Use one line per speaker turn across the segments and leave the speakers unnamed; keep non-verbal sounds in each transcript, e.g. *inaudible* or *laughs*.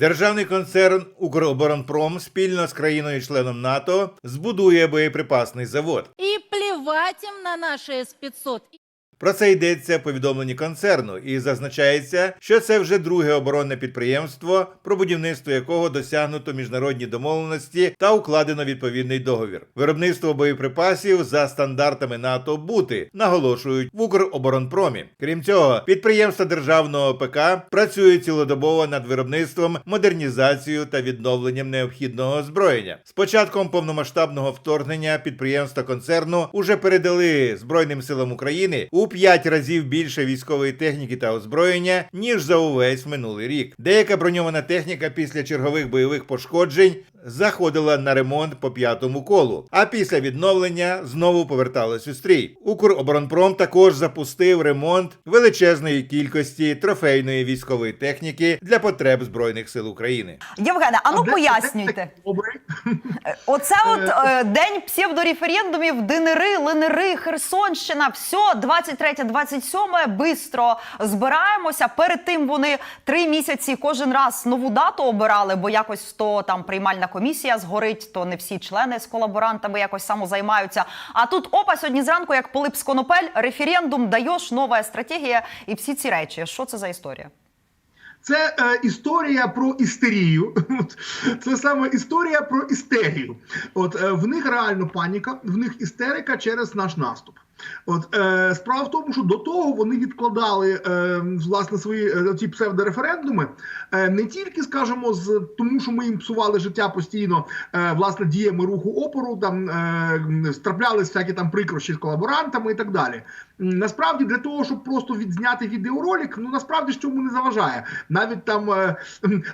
Державний концерн Укроборонпром спільно з країною-членом НАТО збудує боєприпасний завод.
І плевать им на наші С-500.
Про це йдеться в повідомленні концерну, і зазначається, що це вже друге оборонне підприємство, про будівництво якого досягнуто міжнародні домовленості та укладено відповідний договір. Виробництво боєприпасів за стандартами НАТО бути наголошують в Укроборонпромі. Крім цього, підприємства державного ПК працюють цілодобово над виробництвом, модернізацією та відновленням необхідного озброєння. З початком повномасштабного вторгнення підприємства концерну уже передали Збройним силам України у 5 разів більше військової техніки та озброєння, ніж за увесь минулий рік. Деяка броньована техніка після чергових бойових пошкоджень заходила на ремонт по п'ятому колу, а після відновлення знову поверталась у стрій. Укроборонпром також запустив ремонт величезної кількості трофейної військової техніки для потреб збройних сил України.
Євгене, а ну пояснюйте. *laughs* Оце от е, день псевдореферендумів, Динери, Линери, Херсонщина, все, 23-27, бистро збираємося. Перед тим вони три місяці кожен раз нову дату обирали, бо якось то там приймальна комісія згорить, то не всі члени з колаборантами якось самозаймаються. А тут опа, сьогодні зранку, як Пилип Сконопель, референдум, даєш, нова стратегія і всі ці речі. Що це за історія?
Це е, історія про істерію. Це саме історія про істерію. От е, в них реально паніка, в них істерика через наш наступ. От е, справа в тому, що до того вони відкладали е, власне свої е, ті псевдореферендуми е, не тільки, скажімо, з тому, що ми їм псували життя постійно е, власне діями руху опору, там е, страплялись всякі там прикрощі з колаборантами і так далі. Насправді для того, щоб просто відзняти відеоролик, ну насправді ж цьому не заважає. Навіть там, е,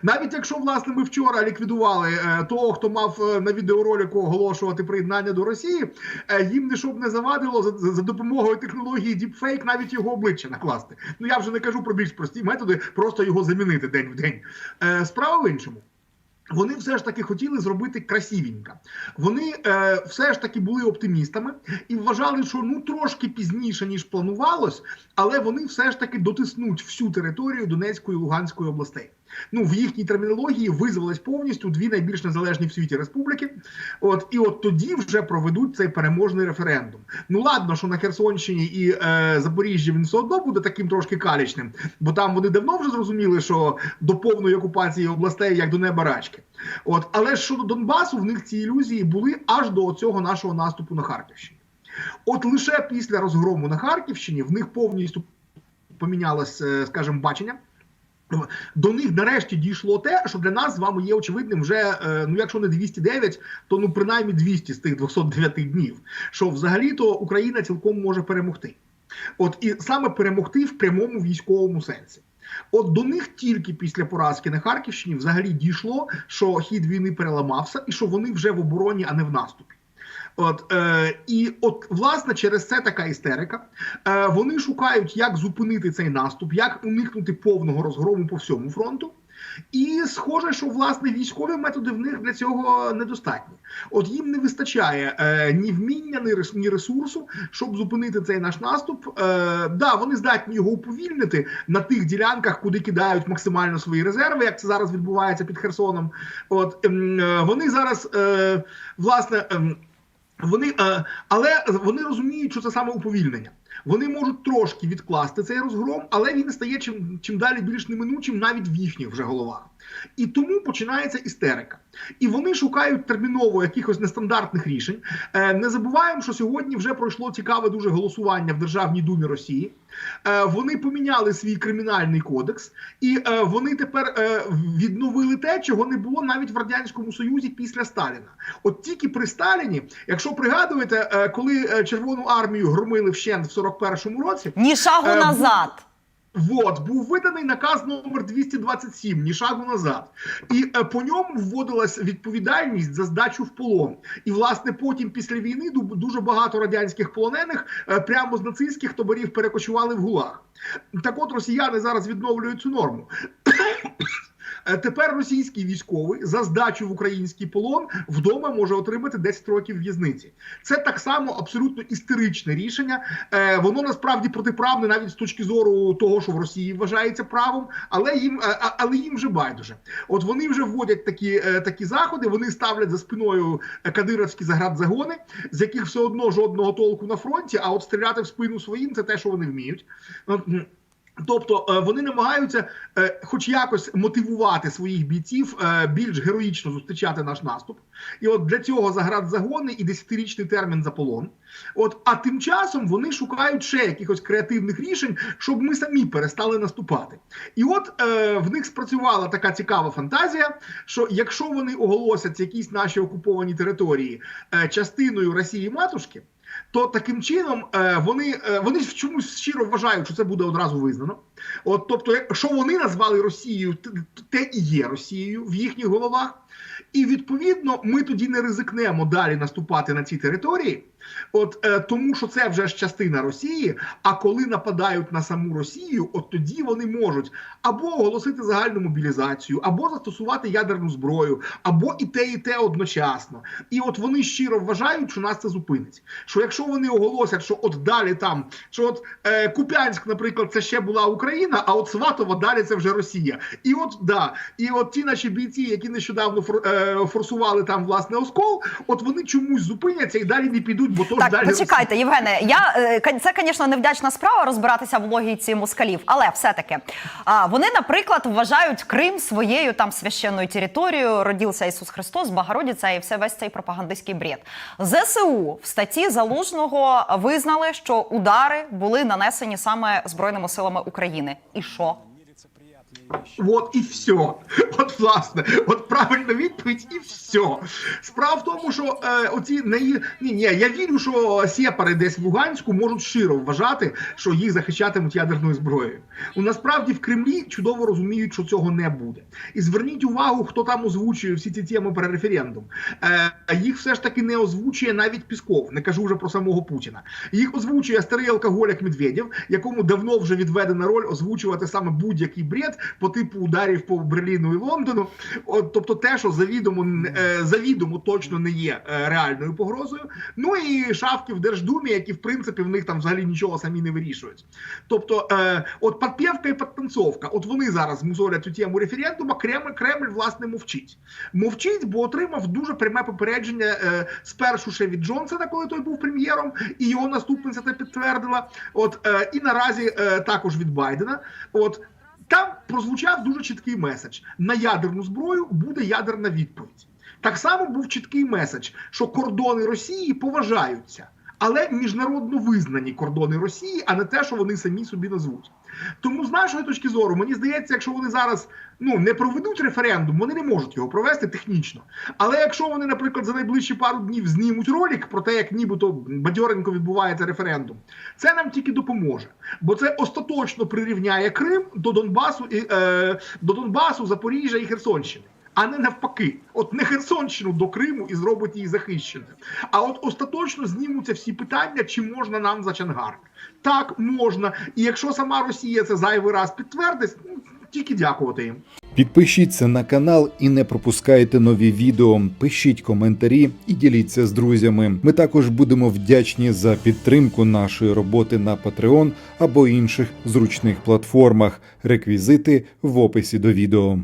навіть якщо власне ми вчора ліквідували е, того, хто мав е, на відеоролику оголошувати приєднання до Росії, е, їм не щоб не завадило за, допомогою технології Deepfake навіть його обличчя накласти. Ну я вже не кажу про більш прості методи, просто його замінити день в день. Е, Справа в іншому. Вони все ж таки хотіли зробити красивенько. Вони е, все ж таки були оптимістами і вважали, що ну трошки пізніше ніж планувалось, але вони все ж таки дотиснуть всю територію Донецької і Луганської областей. Ну в їхній термінології визвались повністю дві найбільш незалежні в світі республіки. От і от тоді вже проведуть цей переможний референдум. Ну ладно, що на Херсонщині і е, Запоріжжі він все одно буде таким трошки калічним, бо там вони давно вже зрозуміли, що до повної окупації областей як до неба рачки. От, але щодо Донбасу, в них ці ілюзії були аж до цього нашого наступу на Харківщині. От лише після розгрому на Харківщині в них повністю помінялось, е, скажімо, бачення. До них нарешті дійшло те, що для нас з вами є очевидним вже, е, ну якщо не 209, то ну принаймні 200 з тих 209 днів. Що взагалі-то Україна цілком може перемогти. От і саме перемогти в прямому військовому сенсі. От до них тільки після поразки на Харківщині взагалі дійшло, що хід війни переламався, і що вони вже в обороні, а не в наступі. От е, і от власне через це така істерика. Е, вони шукають, як зупинити цей наступ, як уникнути повного розгрому по всьому фронту. І схоже, що власне військові методи в них для цього недостатні. От їм не вистачає е, ні вміння, ні, рес, ресурсу, щоб зупинити цей наш наступ. Е, да, вони здатні його уповільнити на тих ділянках, куди кидають максимально свої резерви, як це зараз відбувається під Херсоном. От ем, е, вони зараз е, власне. Ем, вони, е, але вони розуміють, що це саме уповільнення. Вони можуть трошки відкласти цей розгром, але він стає чим, чим далі більш неминучим навіть в їхніх вже головах. І тому починається істерика. І вони шукають терміново якихось нестандартних рішень. Е, не забуваємо, що сьогодні вже пройшло цікаве дуже голосування в Державній думі Росії. Е, вони поміняли свій кримінальний кодекс, і е, вони тепер відновили те, чого не було навіть в радянському союзі після Сталіна. От тільки при Сталіні, якщо пригадуєте, коли Червону армію громили вщент в 41-му році,
Ні шагу
Е,
назад.
Вот, був виданий наказ номер 227, ні шагу назад. І е, по ньому вводилась відповідальність за здачу в полон. І, власне, потім після війни дуже багато радянських полонених е, прямо з нацистських таборів перекочували в ГУЛАГ. Так от росіяни зараз відновлюють цю норму. Е, Тепер російський військовий за здачу в український полон вдома може отримати 10 років в'язниці. Це так само абсолютно істеричне рішення. Е, Воно насправді протиправне навіть з точки зору того, що в Росії вважається правом, але їм е, але їм вже байдуже. От вони вже вводять такі, такі заходи. Вони ставлять за спиною кадировські заградзагони, з яких все одно жодного толку на фронті. А от стріляти в спину своїм це те, що вони вміють. Тобто е, вони намагаються, е, хоч якось мотивувати своїх бійців е, більш героїчно зустрічати наш наступ. І от для цього заградзагони і десятирічний термін за полон. От, а тим часом вони шукають ще якихось креативних рішень, щоб ми самі перестали наступати. І от е, в них спрацювала така цікава фантазія, що якщо вони оголосять якісь наші окуповані території е, частиною Росії матушки. То таким чином е, вони, е, вони в чомусь щиро вважають, що це буде одразу визнано. От, тобто, що вони назвали Росією, те і є Росією в їхніх головах. І відповідно ми тоді не ризикнемо далі наступати на ці території, от е, тому що це вже ж частина Росії. А коли нападають на саму Росію, от тоді вони можуть або оголосити загальну мобілізацію, або застосувати ядерну зброю, або і те, і те одночасно. І от вони щиро вважають, що нас це зупинить. Що якщо вони оголосять, що от далі там, що от е, Куп'янськ, наприклад, це ще була Україна, а от Сватова далі це вже Росія. І от да, і от ті наші бійці, які нещодавно е, форсували там власне оскол, от вони чомусь зупиняться і далі не підуть, бо то ж далі
почекайте, Євгене. Я е, це, звісно, невдячна справа розбиратися в логіці москалів, але все-таки а, вони, наприклад, вважають Крим своєю там священною територією. Родився Ісус Христос, Богородиця і все весь цей пропагандистський бред. ЗСУ в статті залужного визнали, що удари були нанесені саме збройними силами України. І що?
От і все. От власне, от правильна відповідь, і все. Справа в тому, що е, оці не ні, ні, я вірю, що сепари десь в Луганську можуть щиро вважати, що їх захищатимуть ядерною зброєю. У насправді в Кремлі чудово розуміють, що цього не буде. І зверніть увагу, хто там озвучує всі ці теми про референдум. Е, їх все ж таки не озвучує навіть Пісков, не кажу вже про самого Путіна. Їх озвучує старий алкоголік Медведєв, якому давно вже відведена роль озвучувати саме будь-який бред по типу ударів по Берліну і Лондону. От, тобто те, що завідомо, е, завідомо точно не є е, реальною погрозою. Ну і шавки в Держдумі, які в принципі в них там взагалі нічого самі не вирішують. Тобто, е, от подпєвка і подтанцовка, от вони зараз музолять цю тему референдуму, Кремль, Кремль власне мовчить. Мовчить, бо отримав дуже пряме попередження спершу ще від Джонсона, коли той був прем'єром, і його наступниця це підтвердила. От і наразі також від Байдена. От там прозвучав дуже чіткий меседж: на ядерну зброю буде ядерна відповідь. Так само був чіткий меседж, що кордони Росії поважаються, але міжнародно визнані кордони Росії, а не те, що вони самі собі назвуть. Тому з нашої точки зору, мені здається, якщо вони зараз ну не проведуть референдум, вони не можуть його провести технічно. Але якщо вони, наприклад, за найближчі пару днів знімуть ролик про те, як нібито бадьоренько відбувається референдум, це нам тільки допоможе, бо це остаточно прирівняє Крим до Донбасу і е, до Донбасу, Запоріжжя і Херсонщини. А не навпаки, от не Херсонщину до Криму і зробить її захищеною. А от остаточно знімуться всі питання, чи можна нам за Чангар. Так можна. І якщо сама Росія це зайвий раз підтвердить, ну, тільки дякувати їм.
Підпишіться на канал і не пропускайте нові відео. Пишіть коментарі і діліться з друзями. Ми також будемо вдячні за підтримку нашої роботи на Patreon або інших зручних платформах. Реквізити в описі до відео.